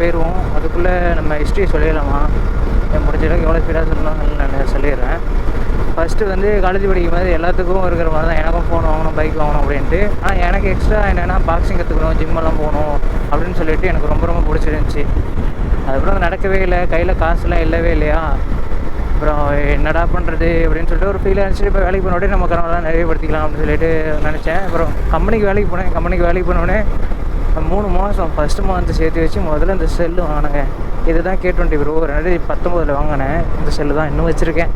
போயிடுவோம். அதுக்குள்ளே நம்ம ஹிஸ்ட்ரி சொல்லிடலாமா? என் முடிஞ்ச அளவுக்கு எவ்வளோ ஸ்பீடாக சொல்லணும்னு நான் சொல்லிடுறேன். ஃபஸ்ட்டு வந்து காலேஜ் படிக்கும் போது எல்லாத்துக்கும் இருக்கிற மாதிரி தான் எனக்கும் ஃபோன் வாங்கணும் பைக் வாங்கணும் அப்படின்ட்டு. ஆனால் எனக்கு எக்ஸ்ட்ரா என்னென்னா பாக்ஸிங் கற்றுக்கணும் ஜிம்மெல்லாம் போகணும் அப்படின்னு சொல்லிட்டு எனக்கு ரொம்ப ரொம்ப பிடிச்சிருந்துச்சி. அதுக்கப்புறம் நடக்கவே இல்லை. கையில் காசுலாம் இல்லவே இல்லையா? அப்புறம் என்னடா பண்ணுறது அப்படின்னு சொல்லிட்டு ஒரு ஃபீல் இருந்துச்சு. இப்போ வேலைக்கு போனோடனே நம்ம கனவுலாம் நிறைவேப்படுத்திக்கலாம் அப்படின்னு சொல்லிட்டு நினச்சேன். அப்புறம் கம்பெனிக்கு வேலைக்கு போனேன். கம்பெனிக்கு வேலைக்கு போனோடனே மூணு மாதம் ஃபஸ்ட்டு மாதத்தை சேர்த்து வச்சு முதல்ல இந்த செல்லு வாங்கினேங்க. இதுதான் கே டுவெண்ட்டி ப்ரோ ரெண்டாயிரத்தி பத்தொம்போதில் வாங்கினேன். இந்த செல்லு தான் இன்னும் வச்சுருக்கேன்.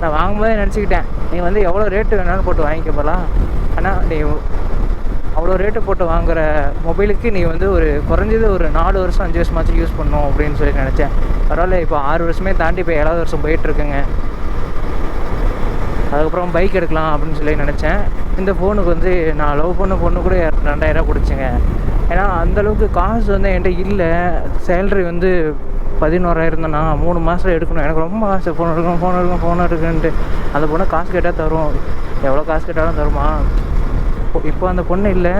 நான் வாங்கும்போதே நினச்சிக்கிட்டேன். நீ வந்து எவ்வளோ ரேட்டு வேணாலும் போட்டு வாங்கிக்க போகலாம் ஆனால் நீ அவ்வளோ ரேட்டு போட்டு வாங்குற மொபைலுக்கு நீ வந்து ஒரு குறைஞ்சது ஒரு நாலு வருஷம் அஞ்சு வருஷமாச்சும் யூஸ் பண்ணும் அப்படின்னு சொல்லி நினச்சேன். பரவாயில்ல இப்போ ஆறு வருஷமே தாண்டி இப்போ ஏழாவது வருஷம் போயிட்டுருக்குங்க. அதுக்கப்புறம் பைக் எடுக்கலாம் அப்படின்னு சொல்லி நினச்சேன். இந்த ஃபோனுக்கு வந்து நான் லவ் பண்ண பொண்ணு கூட ரெண்டாயிரம் கொடுத்துங்க. ஏன்னா அந்தளவுக்கு காசு வந்து என்கிட்ட இல்லை. சேல்ரி வந்து பதினோராயிரம் தானா மூணு மாதம் எடுக்கணும். எனக்கு ரொம்ப ஆசை. ஃபோன் எடுக்கணும் ஃபோன் எடுக்கணும் ஃபோன் எடுக்கணுன்ட்டு. அந்த பொண்ணை காசு கேட்டால் தரும். எவ்வளோ காசு கேட்டாலும் தருமா? இப்போ- இப்போ அந்த பொண்ணு இல்லை.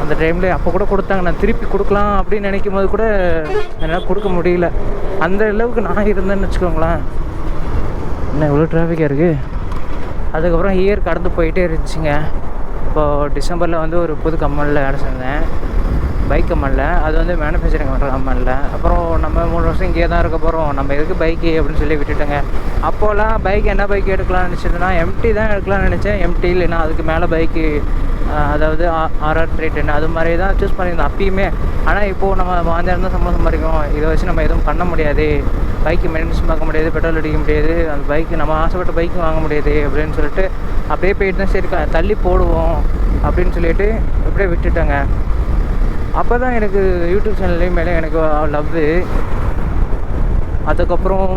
அந்த டைமில் அப்போ கூட கொடுத்தாங்க. நான் திருப்பி கொடுக்கலாம் அப்படின்னு நினைக்கும் போது கூட என்னால் கொடுக்க முடியல. அந்த அளவுக்கு நான் இருந்தேன்னு வச்சுக்கோங்களேன். என்ன இவ்வளோ டிராஃபிக்காக இருக்குது அதுக்கப்புறம் இயர் கடந்து போயிட்டே இருந்துச்சுங்க. இப்போது டிசம்பரில் வந்து ஒரு புது கம்பெனியில் வேலை செஞ்சேன். பைக் கம்பெனியில் அது வந்து மேனுஃபேக்சரிங் பண்ணுற கம்பெனியில் அப்புறம் நம்ம மூணு வருஷம் இங்கேயே தான் இருக்க போகிறோம் நம்ம எதுக்கு பைக்கு அப்படின்னு சொல்லி விட்டுட்டேங்க. அப்போல்லாம் பைக் என்ன பைக் எடுக்கலாம்னு நினச்சதுன்னா எம்டி தான் எடுக்கலாம்னு நினச்சேன். எம்டி இல்லைன்னா அதுக்கு மேலே பைக்கு அதாவது ஆர்ஆர் த்ரீ டென் அது மாதிரி தான் சூஸ் பண்ணியிருந்தோம் அப்பயுமே. ஆனால் இப்போது நம்ம வாஞ்சாயிரம் தான் சம்பளம் சம்பாதிக்கும் இதை வச்சு நம்ம எதுவும் பண்ண முடியாது. பைக்கு மெயின்டெனன்ஸ் பார்க்க முடியாது பெட்ரோல் அடிக்க முடியாது அந்த பைக்கு நம்ம ஆசைப்பட்ட பைக்கு வாங்க முடியாது அப்படின்னு சொல்லிட்டு அப்படியே போயிட்டு தான் சரி தள்ளி போடுவோம் அப்படின்னு சொல்லிட்டு அப்படியே விட்டுட்டேங்க. அப்போ தான் எனக்கு யூடியூப் சேனல்லையும் மேலே எனக்கு லவ்வு அதுக்கப்புறம்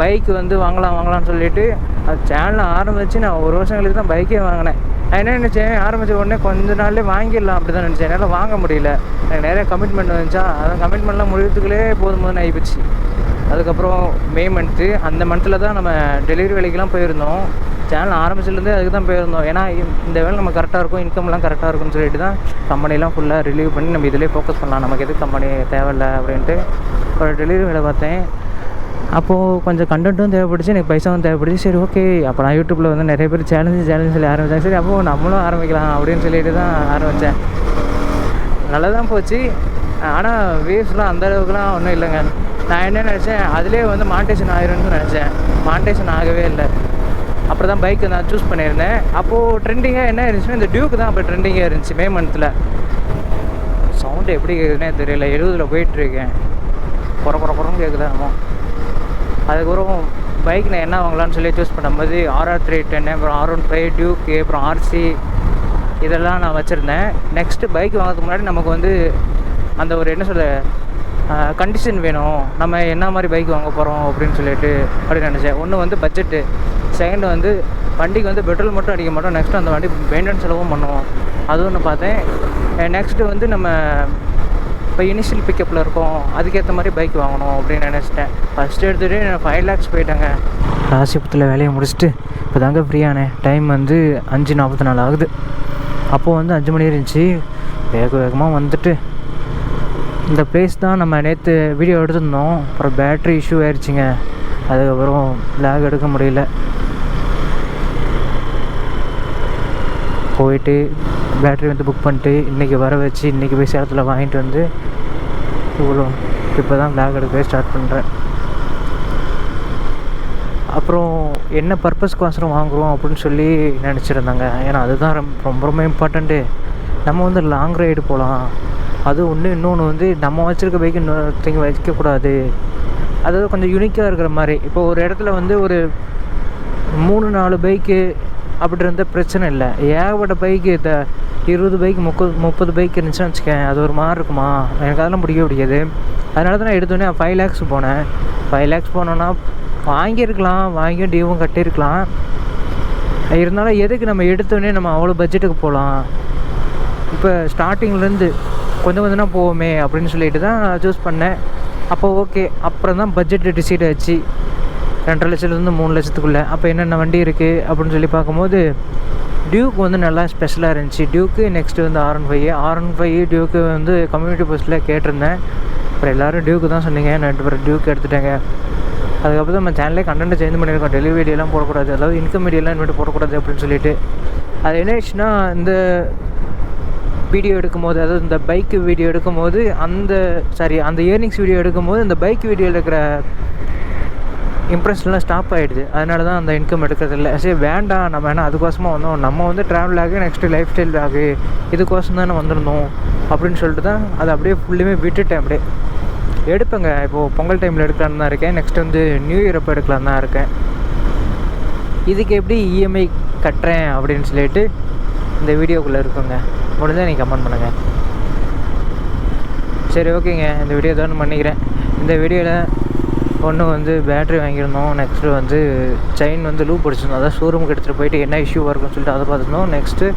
பைக் வந்து வாங்கலாம் வாங்கலாம்னு சொல்லிட்டு அது சேனலை ஆரம்பித்து நான் ஒரு வருஷம் கழித்து தான் பைக்கே வாங்கினேன். நான் என்ன நினச்சேன் ஆரம்பித்த உடனே கொஞ்ச நாள்லேயே வாங்கிடலாம் அப்படி தான் நினச்சேன். என்னால் வாங்க முடியல. எனக்கு நிறைய கமிட்மெண்ட் வந்துச்சா? அந்த கமிட்மெண்ட்லாம் முடியறதுக்குள்ளே போதும் போதும் ஆகிப்போச்சு அதுக்கப்புறம் மே மந்த்து அந்த மந்த்தில் தான் நம்ம டெலிவரி வேலைக்கெலாம் போயிருந்தோம். சேனல் ஆரம்பிச்சிலேருந்தே அதுக்கு தான் போயிருந்தோம். ஏன்னா இந்த வேலை நம்ம கரெக்டாக இருக்கும் இன்கம்லாம் கரெக்டாக இருக்கும்னு சொல்லிட்டு தான் கம்பெனிலாம் ஃபுல்லாக ரிலீவ் பண்ணி நம்ம இதிலே ஃபோக்கஸ் பண்ணலாம். நமக்கு எது கம்பெனி தேவையில்லை அப்படின்ட்டு ஒரு டெலிவரி வேலை பார்த்தேன். அப்போது கொஞ்சம் கண்டென்ட்டும் தேவைப்படுச்சு எனக்கு பைசாவும் தேவைப்படுச்சு. சரி ஓகே அப்போ நான் யூடியூப்பில் வந்து நிறைய பேர் சேலஞ்சு சேலஞ்சு சொல்லி ஆரம்பித்தாங்க சரி அப்போது நம்மளும் ஆரம்பிக்கலாம் அப்படின்னு சொல்லிட்டு தான் ஆரம்பித்தேன் நல்லா தான் போச்சு ஆனால் வியூஸ்லாம் அந்த அளவுக்குலாம் ஒன்றும் இல்லைங்க. நான் என்ன நினச்சேன் அதிலே வந்து மாண்டேஷன் ஆயிரும்னு நினச்சேன். மாண்டேஷன் ஆகவே இல்லை. அப்புறம் தான் பைக்கு நான் சூஸ் பண்ணியிருந்தேன். அப்போது ட்ரெண்டிங்காக என்ன இருந்துச்சுன்னா இந்த டியூக்கு தான் அப்போ ட்ரெண்டிங்காக இருந்துச்சு மே மந்த்தில் சவுண்டு எப்படி கேட்குதுன்னே தெரியல. எழுபதில் போயிட்டுருக்கேன் குறை குறை குறம் கேட்குதாமோ அதுக்கப்புறம் பைக் நான் என்ன வாங்கலாம்னு சொல்லி சூஸ் பண்ணும்போது ஆர்ஆர் த்ரீ டென் அப்புறம் ஆர் ஒன் ஃபைவ் டியூக்கு அப்புறம் ஆர்சி இதெல்லாம் நான் வச்சுருந்தேன். நெக்ஸ்ட்டு பைக் வாங்குறதுக்கு முன்னாடி நமக்கு வந்து அந்த ஒரு என்ன சொல்ல கண்டிஷன் வேணும். நம்ம என்ன மாதிரி பைக் வாங்க போகிறோம் அப்படின்னு சொல்லிட்டு அப்படின்னு நினச்சேன். ஒன்று வந்து பட்ஜெட்டு செகண்ட் வந்து வண்டிக்கு வந்து பெட்ரோல் மட்டும் அடிக்க மாட்டோம். நெக்ஸ்ட்டு அந்த வண்டி மெயின்டெனன்ஸ் செலவும் பண்ணுவோம். அது ஒன்று பார்த்தேன். நெக்ஸ்ட்டு வந்து நம்ம இப்போ இனிஷியல் பிக்கப்பில் இருக்கோம். அதுக்கேற்ற மாதிரி பைக் வாங்கணும் அப்படின்னு நினச்சிட்டேன். ஃபஸ்ட்டு எடுத்துகிட்டு நான் ஃபைவ் லேக்ஸ் போயிட்டேங்க. ராசிபுரத்தில் வேலையை முடிச்சுட்டு இப்போ தாங்க ஃப்ரீயானேன் டைம் வந்து அஞ்சு நாற்பத்தி நாலு ஆகுது. அப்போது வந்து அஞ்சு மணி இருந்துச்சு. வேக வேகமாக வந்துட்டு இந்த பிளேஸ் தான் நம்ம நேற்று வீடியோ எடுத்திருந்தோம். அப்புறம் பேட்ரி இஷ்யூ ஆயிடுச்சுங்க அதுக்கப்புறம் லேக் எடுக்க முடியல. போயிட்டு பேட்ரி வந்து புக் பண்ணிட்டு இன்றைக்கி வர வச்சு இன்றைக்கி போய் சேலத்தில் வாங்கிட்டு வந்து இவ்வளோ இப்போ தான் ப்ளாக் எடுக்கவே ஸ்டார்ட் பண்ணுறேன் அப்புறம் என்ன பர்பஸ்க்கோசரம் வாங்குகிறோம் அப்படின்னு சொல்லி நினச்சிருந்தாங்க. ஏன்னா அதுதான் ரொம்ப ரொம்ப ரொம்ப இம்பார்ட்டண்ட்டு நம்ம வந்து லாங் ரைடு போகலாம் அது ஒன்று இன்னொன்று வந்து நம்ம வச்சுருக்க பைக் இன்னொருத்தங்க வைக்கக்கூடாது. அதாவது கொஞ்சம் யூனிக்காக இருக்கிற மாதிரி. இப்போ ஒரு இடத்துல வந்து ஒரு மூணு நாலு பைக்கு அப்படி இருந்தால் பிரச்சனை இல்லை. ஏகப்பட்ட பைக்கு இந்த இருபது பைக் முப்பது முப்பது பைக் இருந்துச்சுன்னு வச்சுக்கேன் அது ஒரு மாதிரி இருக்குமா? எனக்கு அதெல்லாம் பிடிக்கவே பிடிக்காது. அதனால தான் நான் எடுத்தோடனே ஃபைவ் லேக்ஸ் போனேன். ஃபைவ் லேக்ஸ் போனோன்னா வாங்கியிருக்கலாம் வாங்கியும் டியூவும் கட்டியிருக்கலாம். இருந்தாலும் எதுக்கு நம்ம எடுத்தோடனே நம்ம அவ்வளோ பட்ஜெட்டுக்கு போகலாம்? இப்போ ஸ்டார்டிங்லேருந்து கொஞ்சம் கொஞ்சம் தான் போவோமே அப்படின்னு சொல்லிட்டு தான் சூஸ் பண்ணேன். அப்போ ஓகே அப்புறம் தான் பட்ஜெட் டிசைட் ஆச்சு. ரெண்டரை லட்சத்துலேருந்து மூணு லட்சத்துக்குள்ளே. அப்போ என்னென்ன வண்டி இருக்குது அப்படின்னு சொல்லி பார்க்கும்போது டியூக் வந்து நல்லா ஸ்பெஷலாக இருந்துச்சு. டியூக்கு நெக்ஸ்ட்டு வந்து R one five R one five Duke வந்து கம்யூனிட்டி பஸ்ஸில் கேட்டிருந்தேன். அப்புறம் எல்லோரும் டியூக்கு தான் சொன்னீங்க. நான் அப்புறம் டியூக் எடுத்துட்டேங்க. அதுக்கப்புறம் நம்ம சேனலே கண்டென்ட் சேஞ்ச் பண்ணியிருக்கோம். டெலிவரி வீடியோலாம் போடக்கூடாது. அதாவது இன்கம் வீடியோலாம் இனிமேட்டு போடக்கூடாது அப்படின்னு சொல்லிட்டு. அது என்ன ஆச்சுன்னா இந்த வீடியோ எடுக்கும்போது அதாவது இந்த பைக்கு வீடியோ எடுக்கும்போது அந்த சாரி அந்த இயர்னிங்ஸ் வீடியோ எடுக்கும்போது இந்த பைக் வீடியோவில் இருக்கிற இம்ப்ரெஷன்லாம் ஸ்டாப் ஆகிடுது அதனால தான் அந்த இன்கம் எடுக்கிறது இல்லை சரி வேண்டாம். நம்ம வேணால் அதுக்கோசமாக வந்தோம். நம்ம வந்து ட்ராவல் ஆகி நெக்ஸ்ட்டு லைஃப் ஸ்டைல் ஆகு. இதுக்கோசம் தானே வந்திருந்தோம். அப்படின்னு சொல்லிட்டு தான் அதை அப்படியே ஃபுல்லுமே விட்டுட்டேன் அப்படியே. எடுப்பேங்க. இப்போது பொங்கல் டைமில் எடுக்கலான்னு தான் இருக்கேன். நெக்ஸ்ட் வந்து நியூ இயர் அப்போ எடுக்கலான்னு தான் இருக்கேன். இதுக்கு எப்படி இஎம்ஐ கட்டுறேன் அப்படின்னு சொல்லிட்டு இந்த வீடியோக்குள்ளே இருக்குங்க. முடிஞ்சால் நீங்கள் கமெண்ட் பண்ணுங்கள் சரி ஓகேங்க. இந்த வீடியோ தான் பண்ணிக்கிறேன். இந்த வீடியோவில் ஒன்று வந்து பேட்ரி வாங்கியிருந்தோம். நெக்ஸ்ட்டு வந்து செயின் வந்து லூப் பிடிச்சிருந்தோம் அதான் ஷோரூமுக்கு எடுத்துகிட்டு போயிட்டு என்ன இஷ்யூவாக இருக்குன்னு சொல்லிட்டு அதை பார்த்துருந்தோம். நெக்ஸ்ட்டு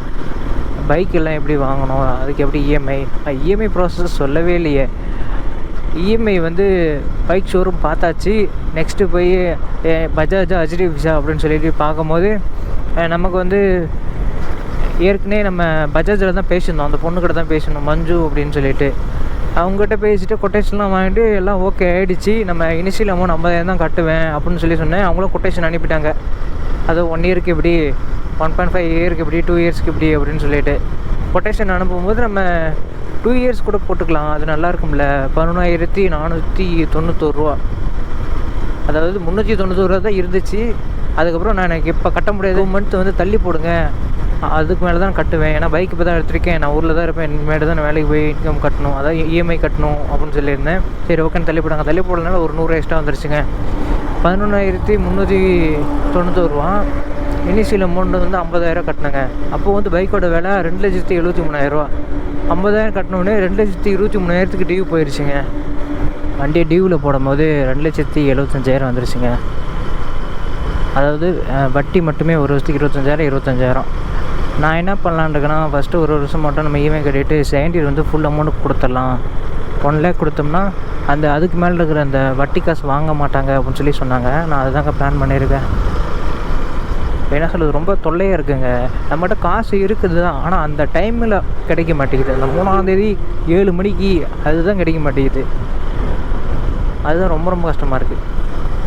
பைக் எல்லாம் எப்படி வாங்கணும்? அதுக்கு எப்படி இஎம்ஐ இஎம்ஐ ப்ராசஸ் சொல்லவே இல்லையே. இஎம்ஐ வந்து பைக் ஷோரூம் பார்த்தாச்சு. நெக்ஸ்ட்டு போய் பஜாஜா விசா அப்படின்னு சொல்லிட்டு பார்க்கும்போது நமக்கு வந்து ஏற்கனவே நம்ம பஜாஜில் தான் பேசியிருந்தோம். அந்த பொண்ணுக்கிட்ட தான் பேசணும் மஞ்சு அப்படின்னு சொல்லிட்டு. அவங்ககிட்ட பேசிட்டு கொட்டேஷன்லாம் வாங்கிட்டு எல்லாம் ஓகே ஆகிடுச்சு நம்ம இனிஷியல் அமௌண்ட் ஐம்பதாயிரம் தான் கட்டுவேன் அப்படின்னு சொல்லி சொன்னேன். அவங்களும் கொட்டேஷன் அனுப்பிட்டாங்க. அது ஒன் இயருக்கு இப்படி ஒன் பாயிண்ட் ஃபைவ் இயருக்கு இப்படி டூ இயர்ஸ்க்கு இப்படி அப்படின்னு சொல்லிட்டு. கொட்டேஷன் அனுப்பும்போது நம்ம டூ இயர்ஸ் கூட போட்டுக்கலாம். அது நல்லா இருக்கும்ல. பதினொன்றாயிரத்தி நானூற்றி தொண்ணூத்தோருவா அதாவது முந்நூற்றி தொண்ணூத்தோருவா தான் இருந்துச்சு. அதுக்கப்புறம் நான் எனக்கு இப்போ கட்ட முடியாது மந்த் வந்து தள்ளி போடுங்க. அதுக்கு மேலே தான் கட்டுவேன். ஏன்னா பைக் இப்போ தான் எடுத்திருக்கேன். நான் ஊரில் தான் இருப்பேன். இனிமேட்டு தான் வேலைக்கு போய் இன்கம் கட்டணும். அதான் e- இஎம்ஐ கட்டணும் அப்படின்னு சொல்லியிருந்தேன். சரி ஓகேன்னு தள்ளி போடாங்க தள்ளி போடலனால ஒரு நூறு எக்ஸ்ட்ரா வந்துருச்சுங்க. பதினொன்றாயிரத்தி முந்நூற்றி ரூபா. இனிஷியல் அமௌண்ட் வந்து ஐம்பதாயிரம் கட்டினேங்க. அப்போது வந்து பைக்கோட விலை ரெண்டு லட்சத்தி எழுபத்தி மூணாயிரரூவா ஐம்பதாயிரம் கட்டினோடனே ரெண்டு லட்சத்தி இருபத்தி மூணாயிரத்துக்கு டியூ போயிடுச்சுங்க வண்டியை டியூவில் போடும்போது ரெண்டு லட்சத்தி எழுபத்தஞ்சாயிரம் வந்துருச்சுங்க. அதாவது வட்டி மட்டுமே ஒரு வருஷத்துக்கு இருபத்தஞ்சாயிரம் இருபத்தஞ்சாயிரம். நான் என்ன பண்ணலான் இருக்கேன்னா ஃபஸ்ட்டு ஒரு வருஷம் மட்டும் நம்ம இஎம்ஐ கட்டிட்டு செகண்ட் இயர் வந்து ஃபுல் அமௌண்ட் கொடுத்துடலாம். ஒன் லேக் கொடுத்தோம்னா அந்த அதுக்கு மேலே இருக்கிற அந்த வட்டி காசு வாங்க மாட்டாங்க அப்படின்னு சொல்லி சொன்னாங்க. நான் அதுதாங்க பிளான் பண்ணியிருக்கேன். என்ன சொல்கிறது ரொம்ப தொல்லையாக இருக்குங்க. நம்மகிட்ட காசு இருக்குது தான் ஆனால் அந்த டைமில் கிடைக்க மாட்டேங்குது. அந்த மூணாந்தேதி ஏழு மணிக்கு அதுதான் கிடைக்க மாட்டேங்குது. அதுதான் ரொம்ப ரொம்ப கஷ்டமாக இருக்குது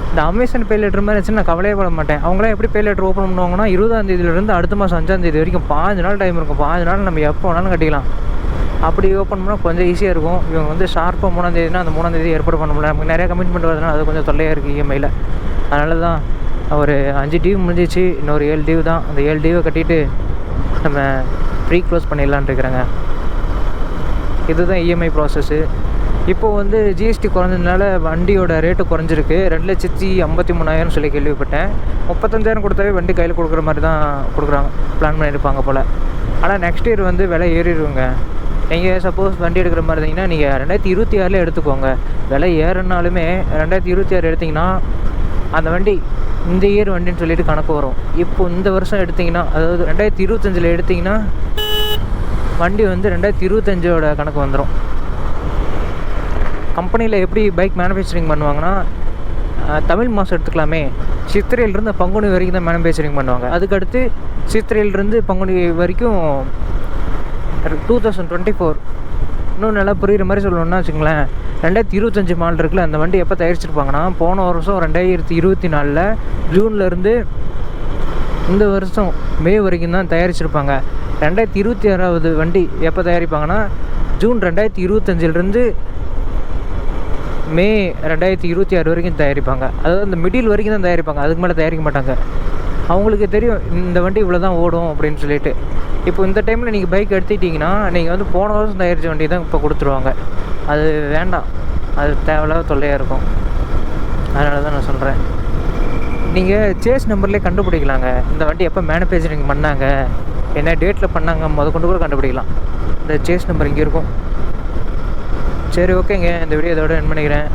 இந்த அமேசான் பே லெட்டர் மாதிரி இருந்துச்சுன்னா நான் கவலையே பட மாட்டேன். அவங்களாம் எப்படி பே லெட்டர் ஓப்பன் பண்ணுவாங்கன்னா இருபதாம் தேதியிலேருந்து அடுத்த மாதம் அஞ்சாம் தேதி வரைக்கும் பாஞ்சு நாள் டைம் இருக்கும். பாஞ்சு நாள் நம்ம எப்போ வேணாலும் கட்டிக்கலாம். அப்படி ஓப்பன் பண்ணால் கொஞ்சம் ஈஸியாக இருக்கும். இவங்க வந்து ஷார்ப்பாக மூணாம் தேதினா அந்த மூணாம் தேதி ஏற்பாடு பண்ண முடியல. நமக்கு நிறையா கமிட்மெண்ட் வருதுன்னா அது கொஞ்சம் தொல்லையாக இருக்குது இஎம்ஐயில் அதனால தான் ஒரு அஞ்சு டியூ முடிஞ்சிச்சு. இன்னொரு ஏழு டியூ தான். அந்த ஏழு டியூவை கட்டிட்டு நம்ம ப்ரீ க்ளோஸ் பண்ணிடலான்ட்டு இருக்கிறேங்க. இதுதான் இஎம்ஐ ப்ராசஸ்ஸு இப்போது வந்து ஜிஎஸ்டி குறைஞ்சதுனால வண்டியோட ரேட்டு குறைஞ்சிருக்கு. ரெண்டு லட்சத்தி ஐம்பத்தி மூணாயிரம் சொல்லி கேள்விப்பட்டேன். முப்பத்தஞ்சாயிரம் கொடுத்தாவே வண்டி கையில் கொடுக்குற மாதிரி தான் கொடுக்குறாங்க. பிளான் பண்ணியிருப்பாங்க போல். ஆனால் நெக்ஸ்ட் இயர் வந்து விலை ஏறிடுவோங்க நீங்கள் சப்போஸ் வண்டி எடுக்கிற மாதிரி இருந்தீங்கன்னா நீங்கள் ரெண்டாயிரத்தி இருபத்தி ஆறில் எடுத்துக்கோங்க. விலை ஏறுனாலுமே ரெண்டாயிரத்தி இருபத்தி ஆறு எடுத்திங்கன்னா அந்த வண்டி இந்த இயர் வண்டின்னு சொல்லிட்டு கணக்கு வரும். இப்போ இந்த வருஷம் எடுத்திங்கன்னா அதாவது ரெண்டாயிரத்தி இருபத்தஞ்சில் எடுத்திங்கன்னா வண்டி வந்து ரெண்டாயிரத்தி இருபத்தஞ்சோட கணக்கு வந்துடும் கம்பெனியில் எப்படி பைக் மேனுஃபேக்சரிங் பண்ணுவாங்கன்னா தமிழ் மாதம் எடுத்துக்கலாமே. சித்திரையிலிருந்து பங்குனி வரைக்கும் தான் மேனுஃபேக்சரிங் பண்ணுவாங்க. அதுக்கடுத்து சித்திரையிலிருந்து பங்குனி வரைக்கும் டூ தௌசண்ட் டுவெண்ட்டி ஃபோர் இன்னும் நல்லா புரிகிற மாதிரி சொல்லணும்னா வச்சுங்களேன் ரெண்டாயிரத்தி இருபத்தஞ்சி மாடல் இருக்குல்ல அந்த வண்டி எப்போ தயாரிச்சிருப்பாங்கன்னா போன வருஷம் ரெண்டாயிரத்தி இருபத்தி நாலில் ஜூன்லேருந்து இந்த வருஷம் மே வரைக்கும் தான் தயாரிச்சிருப்பாங்க. ரெண்டாயிரத்தி இருபத்தி ஆறாவது வண்டி எப்போ தயாரிப்பாங்கன்னா ஜூன் ரெண்டாயிரத்தி இருபத்தஞ்சிலிருந்து மே ரெண்டாயிரத்தி இருபத்தி ஆறு வரைக்கும் தயாரிப்பாங்க. அதாவது அந்த மிடில் வரைக்கும் தான் தயாரிப்பாங்க. அதுக்கு மேலே தயாரிக்க மாட்டாங்க. அவங்களுக்கு தெரியும் இந்த வண்டி இவ்வளோ தான் ஓடும் அப்படின்னு சொல்லிட்டு. இப்போ இந்த டைமில் நீங்கள் பைக் எடுத்துக்கிட்டிங்கன்னா நீங்கள் வந்து போன வருஷம் தயாரித்த வண்டி தான் இப்போ கொடுத்துருவாங்க. அது வேண்டாம். அது தேவையில்லாத தொல்லையாக இருக்கும். அதனால தான் நான் சொல்கிறேன் நீங்கள் சேஸ் நம்பர்லேயே கண்டுபிடிக்கலாங்க. இந்த வண்டி எப்போ மேனுஃபேக்சரிங் பண்ணாங்க? என்ன டேட்டில் பண்ணாங்க? முத கொண்டு கூட கண்டுபிடிக்கலாம். இந்த சேஸ் நம்பர் இங்கே இருக்கும். சரி ஓகேங்க இந்த வீடியோ இதோட என் பண்ணிக்கிறேன்.